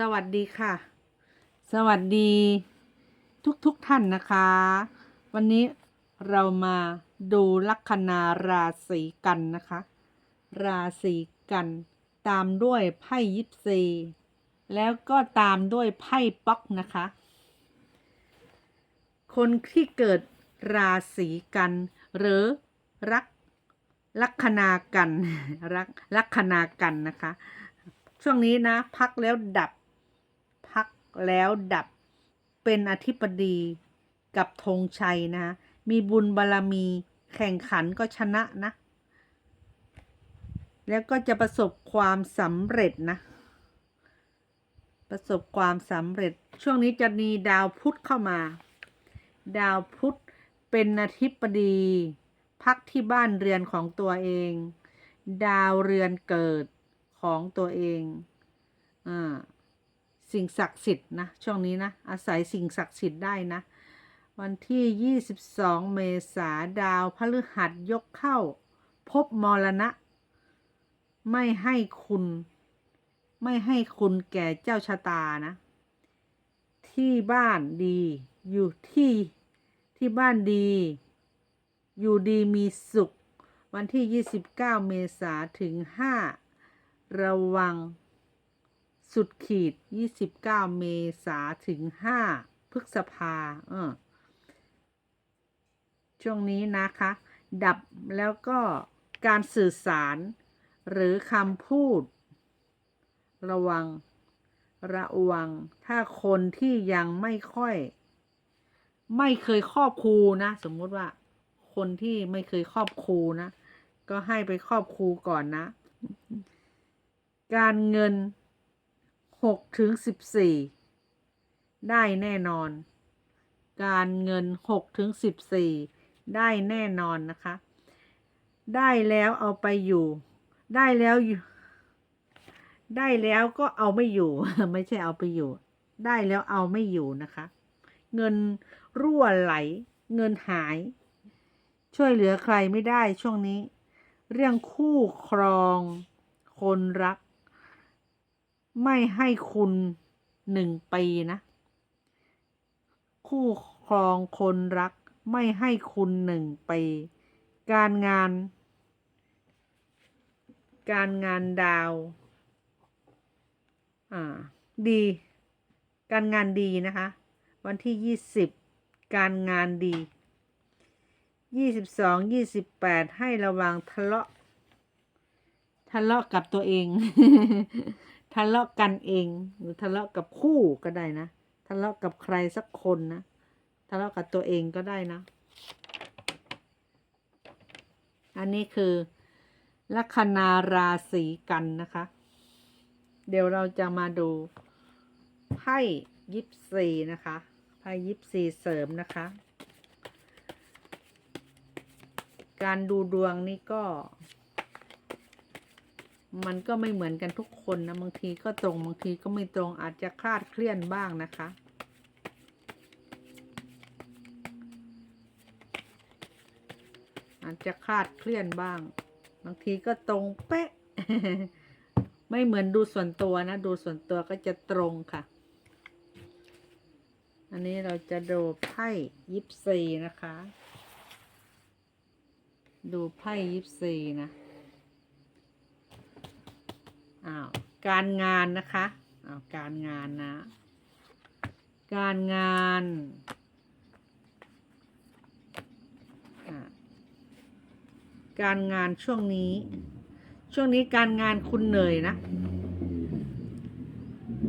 สวัสดีค่ะ สวัสดีทุกทุกท่านนะคะ วันนี้เรามาดูลัคนาราศีกันนะคะ ราศีกันตามด้วยไพ่ยิปซีแล้วก็ตามด้วยไพ่ป๊อกนะคะ คนที่เกิดราศีกัน หรือรักลัคนากันรักลัคนากันนะคะ ช่วงนี้นะ พักแล้วดับ แล้วดับเป็นอธิบดีกับธงชัยนะ มีบุญบารรมีแข่งขันก็ชนะนะ แล้วก็จะประสบความสำเร็จนะ ประสบความสำเร็จ ช่วงนี้จะมีดาวพุธเข้ามา ดาวพุธเป็นอธิบดี พักที่บ้านเรือนของตัวเอง ดาวเรือนเกิดของตัวเอง อ่า สิ่งศักดิ์สิทธิ์นะช่วงนี้นะอาศัยสิ่งศักดิ์สิทธิ์ได้นะ วันที่ 22 เมษาดาวพฤหัสยกเข้า พบมรณะ ไม่ให้คุณ ไม่ให้คุณแก่เจ้าชะตานะ ที่บ้านดีอยู่ที่ที่บ้านดี อยู่ดีมีสุข วันที่ 29 เมษาถึง 5 ระวัง สุดขีด 29 เมษาถึง 5 พฤษภาเออช่วงนี้นะคะ ดับแล้วก็การสื่อสารหรือคำพูด ระวัง ระวัง ถ้าคนที่ยังไม่ค่อย ไม่เคยครอบครูนะ สมมติว่า คนที่ไม่เคยครอบครูนะ ก็ให้ไปครอบครูก่อนนะ การเงิน หกถึงสิบสี่ได้แน่นอน การเงินหกถึงสิบสี่ได้แน่นอนนะคะ ได้แล้วเอาไปอยู่ ได้แล้วอยู่ ได้แล้วก็เอาไม่อยู่ ไม่ใช่เอาไปอยู่ ได้แล้วเอาไม่อยู่นะคะ เงินรั่วไหล เงินหาย ช่วยเหลือใครไม่ได้ช่วงนี้ เรื่องคู่ครอง คนรัก ไม่ให้คุณหนึ่งปีนะ คู่ครองคนรักไม่ให้คุณหนึ่งปีการงาน การงานดาว อ่า ดี การงานดีนะคะ วันที่ยี่สิบการงานดียี่สิบสองยี่สิบแปดให้ระวังทะเลาะ ทะเลาะกับตัวเอง ทะเลาะกันเอง หรือทะเลาะกับคู่ก็ได้นะ ทะเลาะกับใครสักคนนะ ทะเลาะกับตัวเองก็ได้นะ อันนี้คือลัคนาราศีกันนะคะ เดี๋ยวเราจะมาดูไพ่ยิปซีนะคะไพ่ยิปซีเสริมนะคะ การดูดวงนี่ก็ มันก็ไม่เหมือนกันทุกคนนะบางทีก็ตรงบางทีก็ไม่ตรงอาจจะคลาดเคลื่อนบ้างนะคะ อาจจะคลาดเคลื่อนบ้าง บางทีก็ตรงเป๊ะ ไม่เหมือนดูส่วนตัวนะ ดูส่วนตัวก็จะตรงค่ะ อันนี้เราจะดูไพ่ยิปซีนะคะ ดูไพ่ยิปซีนะ อ้าวการงานนะคะอ้าวการงานนะ การงานการงานช่วงนี้ ช่วงนี้การงานคุณเหนื่อยนะ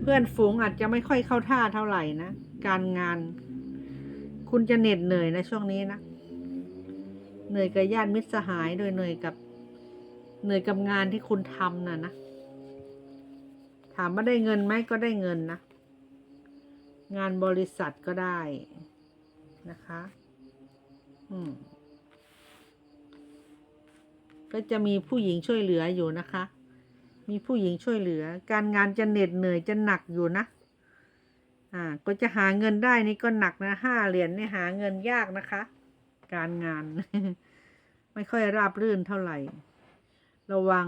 เพื่อนฝูงอาจจะไม่ค่อยเข้าท่าเท่าไหร่นะ การงาน คุณจะเหน็ดเหนื่อยนะช่วงนี้นะ เหนื่อยกับญาติมิตรสหายโดยเหนื่อยกับ เหนื่อยกับงานที่คุณทำน่ะนะ ถามว่าได้เงินไหมก็ได้เงินนะ งานบริษัทก็ได้นะคะ อืม ก็จะมีผู้หญิงช่วยเหลืออยู่นะคะ มีผู้หญิงช่วยเหลือ การงานจะเหน็ดเหนื่อยจะหนักอยู่นะ อ่า ก็จะหาเงินได้นี่ก็หนักนะห้าเหรียญนี่หาเงินยากนะคะ การงาน ไม่ค่อยราบรื่นเท่าไหร่ ระวัง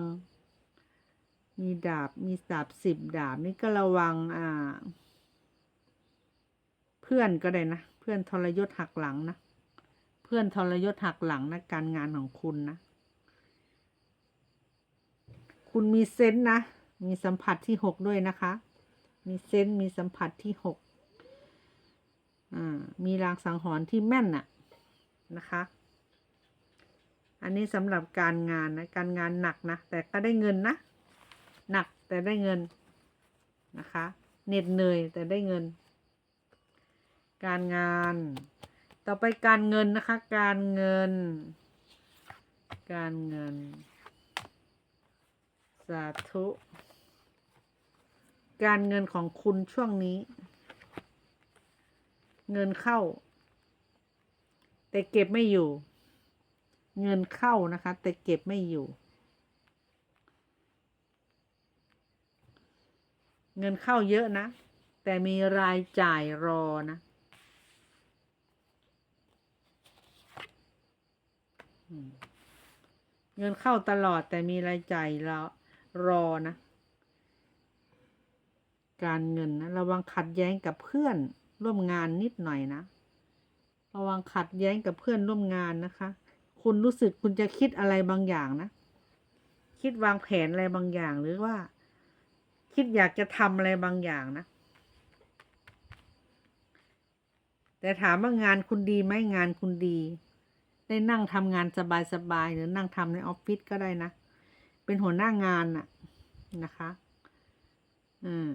มีดาบมีดาบสิบดาบนี่ก็ระวังอ่า เพื่อนก็ได้นะ เพื่อนทรยศหักหลังนะเพื่อนทรยศหักหลังนะการงานของคุณนะ คุณมีเซนส์นะ มีสัมผัสที่หกด้วยนะคะ มีเซนส์มีสัมผัสที่หกอ่ามีรางสังหรณ์ที่แม่นน่ะนะคะ อันนี้สำหรับการงานนะ การงานหนักนะ แต่ก็ได้เงินนะ หนักแต่ได้เงินนะคะเหน็ดเหนื่อยแต่ได้เงิน การงาน ต่อไปการเงินนะคะ การเงิน การเงิน สาธุ การเงินของคุณช่วงนี้ เงินเข้า แต่เก็บไม่อยู่ เงินเข้านะคะ แต่เก็บไม่อยู่ เงินเข้าเยอะนะ แต่มีรายจ่ายรอนะเงินเข้าตลอดแต่มีรายจ่ายรอรอนะ การเงินนะระวังขัดแย้งกับเพื่อนร่วมงานนิดหน่อยนะ ระวังขัดแย้งกับเพื่อนร่วมงานนะคะ คุณรู้สึกคุณจะคิดอะไรบางอย่างนะ คิดวางแผนอะไรบางอย่างหรือว่า คิดอยากจะทำอะไรบางอย่างนะ แต่ถามว่างานคุณดีไหมงานคุณดี ได้นั่งทำงานสบายๆหรือนั่งทำในออฟฟิศก็ได้นะ เป็นหัวหน้างานน่ะนะคะอืม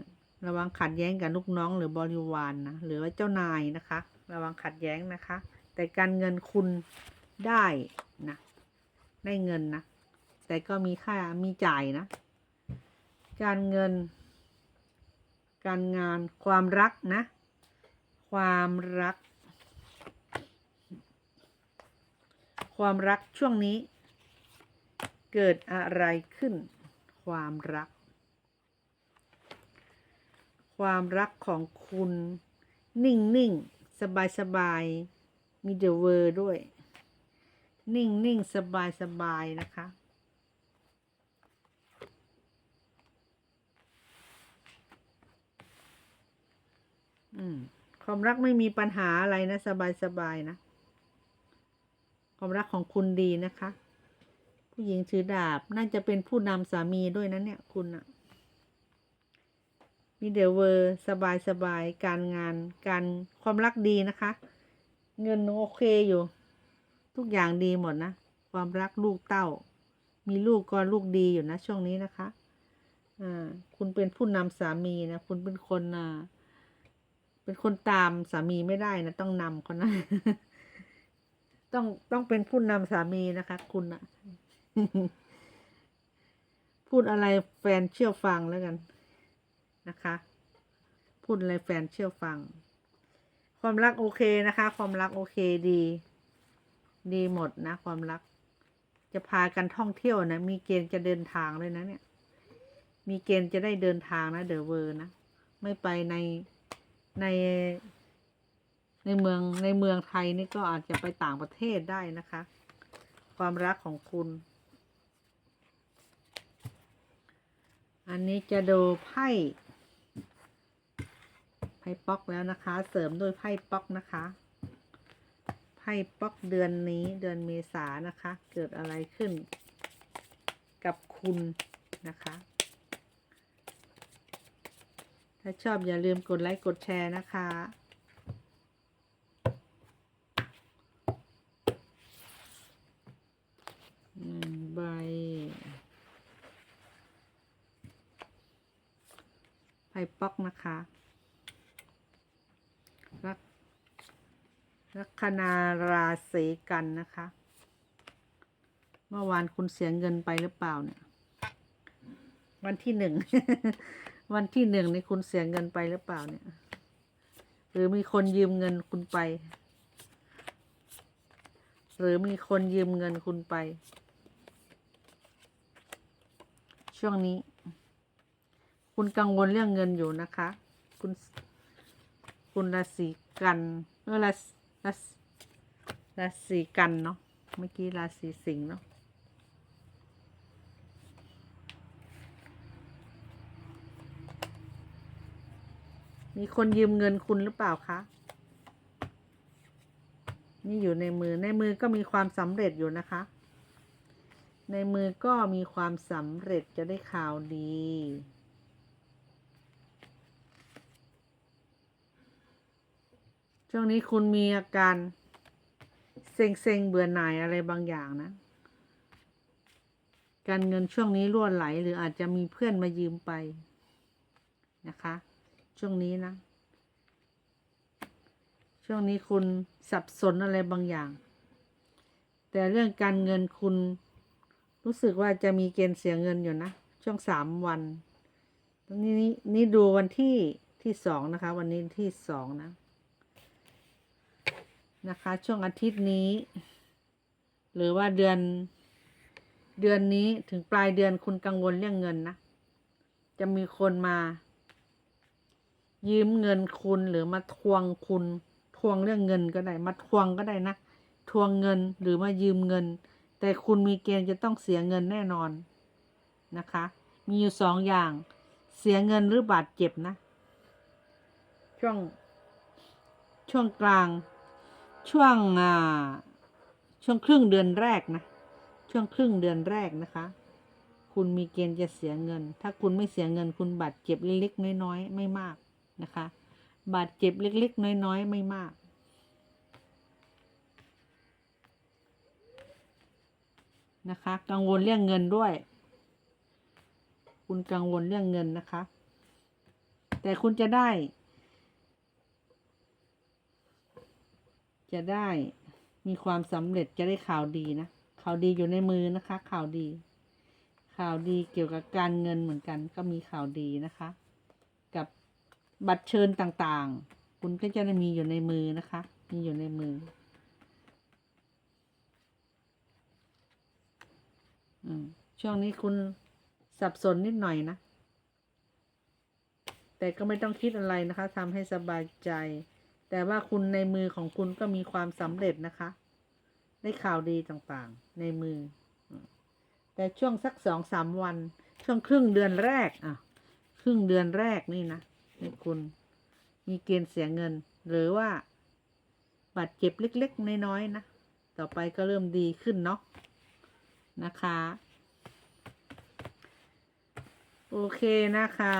ระวังขัดแย้งกับลูกน้องหรือบริวารนนะหรือว่าเจ้านายนะคะ ระวังขัดแย้งนะคะ แต่การเงินคุณได้นะได้เงินนะแต่ก็มีค่ามีจ่ายนะ การเงิน การงาน ความรักนะ ความรัก ความรักช่วงนี้ เกิดอะไรขึ้น ความรัก ความรักของคุณ นิ่งนิ่งสบายสบายมีเดอะเวอร์ด้วย นิ่งนิ่งสบายสบายนะคะ อืมความรักไม่มีปัญหาอะไรนะ สบายสบายๆนะ ความรักของคุณดีนะคะ ผู้หญิงถือดาบน่าจะเป็นผู้นำสามีด้วยนะเนี่ย คุณอะมีเดเวอร์สบายสบายๆการงานการความรักดีนะคะ เงินโอเคอยู่ ทุกอย่างดีหมดนะ ความรักลูกเต้า มีลูกก็ลูกดีอยู่นะ ช่วงนี้นะคะ อ่า คุณเป็นผู้นำสามีนะ คุณเป็นคนอ่า เป็นคนตามสามีไม่ได้นะ ต้องนำเขานะ ต้องต้องเป็นผู้นำสามีนะคะ คุณอะพูดอะไรแฟนเชื่อฟังแล้วกันนะคะ พูดอะไรแฟนเชื่อฟัง ความรักโอเคนะคะ ความรักโอเคดี ดีหมดนะ ความรัก จะพากันท่องเที่ยวนะ มีเกณฑ์จะเดินทางเลยนะเนี่ย มีเกณฑ์จะได้เดินทางนะเดอะเวอร์นะ ไม่ไปใน ในในเมืองในเมืองไทยนี่ก็อาจจะไปต่างประเทศได้นะคะ ความรักของคุณ อันนี้จะดูไพ่ไพ่ป๊อกแล้วนะคะ เสริมด้วยไพ่ป๊อกนะคะไพ่ป๊อกเดือนนี้เดือนเมษานะคะ เกิดอะไรขึ้นกับคุณนะคะ ถ้าชอบอย่าลืมกดไลค์กดแชร์นะคะ หนึ่งใบ ไพ่ป๊อกนะคะ ลักลัคนาราศีกันนะคะ เมื่อวานคุณเสียเงินไปหรือเปล่าเนี่ย วันที่หนึ่ง วันที่หนึ่งนี่คุณเสียเงินไปหรือเปล่าเนี่ย หรือมีคนยืมเงินคุณไป หรือมีคนยืมเงินคุณไป ช่วงนี้ คุณกังวลเรื่องเงินอยู่นะคะ คุณคุณราศีกันเออราศีราศีราศีกันเนาะเมื่อกี้ราศีสิงห์เนาะ มีคนยืมเงินคุณหรือเปล่าคะ นี่อยู่ในมือ ในมือก็มีความสำเร็จอยู่นะคะ ในมือก็มีความสำเร็จจะได้ข่าวดีช่วงนี้คุณมีอาการเซ็งเซ็งๆเบื่อหน่ายอะไรบางอย่างนะ การเงินช่วงนี้รั่วไหล หรืออาจจะมีเพื่อนมายืมไปนะคะ ช่วงนี้นะ ช่วงนี้คุณสับสนอะไรบางอย่าง แต่เรื่องการเงินคุณรู้สึกว่าจะมีเกณฑ์เสียเงินอยู่นะ ช่วงสามวันนี่นี่นี่ดูวันที่ที่สองนะคะ วันนี้ที่สองนะ นะคะ ช่วงอาทิตย์นี้ หรือว่าเดือน เดือนนี้ถึงปลายเดือนคุณกังวลเรื่องเงินนะ จะมีคนมา ยืมเงินคุณหรือมาทวงคุณ ทวงเรื่องเงินก็ได้ มาทวงก็ได้นะ ทวงเงินหรือมายืมเงิน แต่คุณมีเกณฑ์จะต้องเสียเงินแน่นอนนะคะ มีอยู่สองอย่าง เสียเงินหรือบาดเจ็บนะ ช่วง ช่วงกลาง ช่วงอ่าช่วงครึ่งเดือนแรกนะ ช่วงครึ่งเดือนแรกนะคะคุณมีเกณฑ์จะเสียเงิน ถ้าคุณไม่เสียเงินคุณบาดเจ็บเล็กๆน้อยๆไม่มาก นะคะ บาดเจ็บเล็กๆ น้อยๆ ไม่มากนะคะ กังวลเรื่องเงินด้วย คุณกังวลเรื่องเงินนะคะ แต่คุณจะได้ จะได้มีความสำเร็จจะได้ข่าวดีนะ ข่าวดีอยู่ในมือนะคะ ข่าวดี ข่าวดีเกี่ยวกับการเงินเหมือนกัน ก็มีข่าวดีนะคะ บัตรเชิญต่างๆ คุณก็จะมีอยู่ในมือนะคะ มีอยู่ในมืออืมช่วงนี้คุณสับสนนิดหน่อยนะ แต่ก็ไม่ต้องคิดอะไรนะคะทำให้สบายใจ แต่ว่าคุณในมือของคุณก็มีความสำเร็จนะคะ ได้ข่าวดีต่างๆ ในมือ แต่ช่วงสักสองสามวัน ช่วงครึ่งเดือนแรกอะ ครึ่งเดือนแรกนี่นะ นี่คุณ มีเกณฑ์เสียเงิน หรือว่าบาดเจ็บเล็ก ๆ น้อยๆนะ ต่อไปก็เริ่มดีขึ้นเนาะนะคะ โอเคนะคะ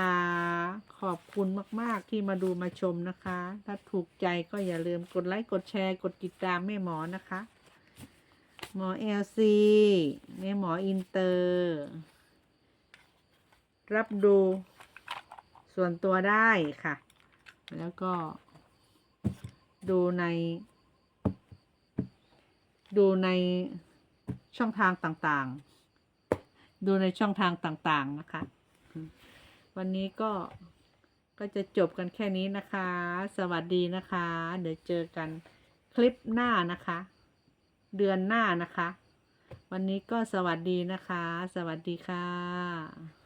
ขอบคุณมาก ๆ ที่มาดูมาชมนะคะ ถ้าถูกใจก็อย่าลืมกดไลค์ กดแชร์ กดติดตามแม่หมอนะคะ หมอเอลซีแม่หมออินเตอร์ รับดู ส่วนตัวได้ค่ะ แล้วก็ ดูใน ดูในช่องทางต่างๆ ดูในช่องทางต่างๆนะคะ วันนี้ก็ก็จะจบกันแค่นี้นะคะ สวัสดีนะคะ เดี๋ยวเจอกันคลิปหน้านะคะ เดือนหน้านะคะ วันนี้ก็สวัสดีนะคะ สวัสดีค่ะ